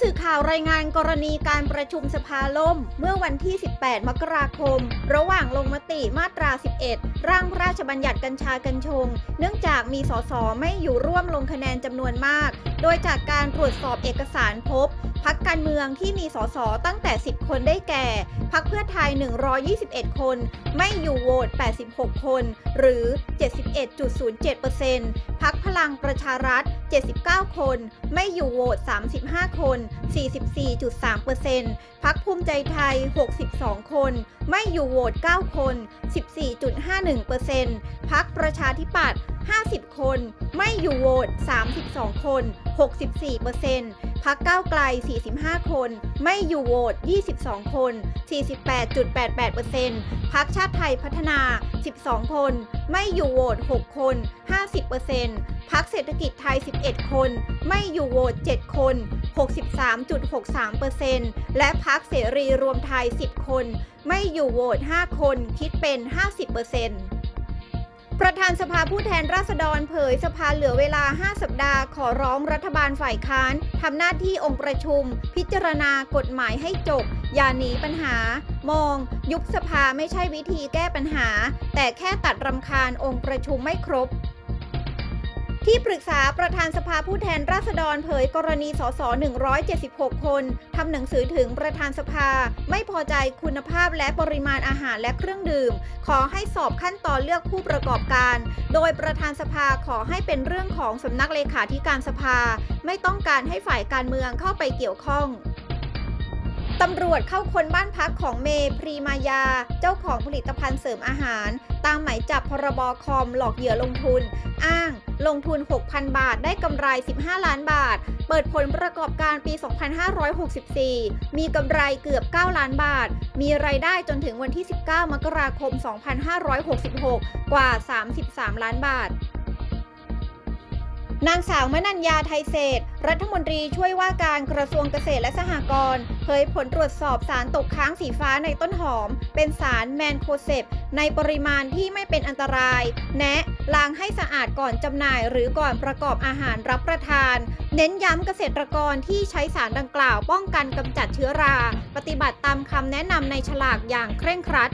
สื่อข่าวรายงานกรณีการประชุมสภาล่ม เมื่อวันที่ 18 มกราคม ระหว่างลงมติมาตรา 11 ร่างพระราชบัญญัติกัญชากัญชง เนื่องจากมีสสไม่อยู่ร่วมลงคะแนนจำนวนมาก โดยจากการตรวจสอบเอกสารพบ พักการเมืองที่มีสสตั้งแต่ 10 คนได้แก่ พักเพื่อไทย 121 คน ไม่อยู่โหวต 86 คน หรือ 71.07%พักพลังประชารัฐ 79 คน ไม่อยู่โหวต 35 คน 44.3%พักภูมิใจไทย 62 คน ไม่อยู่โหวต 9 คน 14.51%พักประชาธิปัตย์ 50 คน ไม่อยู่โหวต 32 คน 64%พักก้าวไกล 45 คน ไม่อยู่โหวต 22 คน 48.88%พักชาติไทยพัฒนา 12 คน ไม่อยู่โหวต 6 คน 50%พักเศรษฐกิจไทย 11 คน ไม่อยู่โหวต 7 คน 63.63%และพักเสรีรวมไทย 10 คน ไม่อยู่โหวต 5 คน คิดเป็น 50% ประธานสภาผู้แทนราษฎรเผยสภาเหลือเวลา 5 สัปดาห์ ขอร้องรัฐบาลฝ่ายค้านทำหน้าที่องค์ประชุม พิจารณากฎหมายให้จบ อย่าหนีปัญหา มอง ยุบสภาไม่ใช่วิธีแก้ปัญหา แต่แค่ตัดรำคาญองค์ประชุมไม่ครบ ที่ปรึกษาประธานสภาผู้แทนราษฎรเผยกรณีสส 176 คนทำหนังสือถึงประธานสภา ไม่พอใจคุณภาพและปริมาณอาหารและเครื่องดื่ม ขอให้สอบขั้นตอนเลือกผู้ประกอบการ โดยประธานสภาขอให้เป็นเรื่องของสำนักเลขาธิการสภา ไม่ต้องการให้ฝ่ายการเมืองเข้าไปเกี่ยวข้อง ตำรวจเข้าค้นบ้านพักของเมพรีมายา เจ้าของผลิตภัณฑ์เสริมอาหาร ตามหมายจับพรบคอมหลอกเหยื่อลงทุน อ้าง ลงทุน 6,000 บาทได้กำไร 15 ล้านบาท เปิดผลประกอบการปี 2564 มีกำไรเกือบ 9 ล้านบาท มีรายได้จนถึงวันที่ 19 มกราคม 2566 กว่า 33 ล้านบาท นางสาวมนัญญาไทยเศษ รัฐมนตรีช่วยว่าการกระทรวงเกษตรและสหกรณ์เผยผลตรวจสอบสารตกค้างสีฟ้าในต้นหอม เป็นสารแมนโคเซปในปริมาณที่ไม่เป็นอันตราย แนะล้างให้สะอาดก่อนจำหน่ายหรือก่อนประกอบอาหารรับประทาน เน้นย้ำเกษตรกรที่ใช้สารดังกล่าวป้องกันกำจัดเชื้อรา ปฏิบัติตามคำแนะนำในฉลากอย่างเคร่งครัด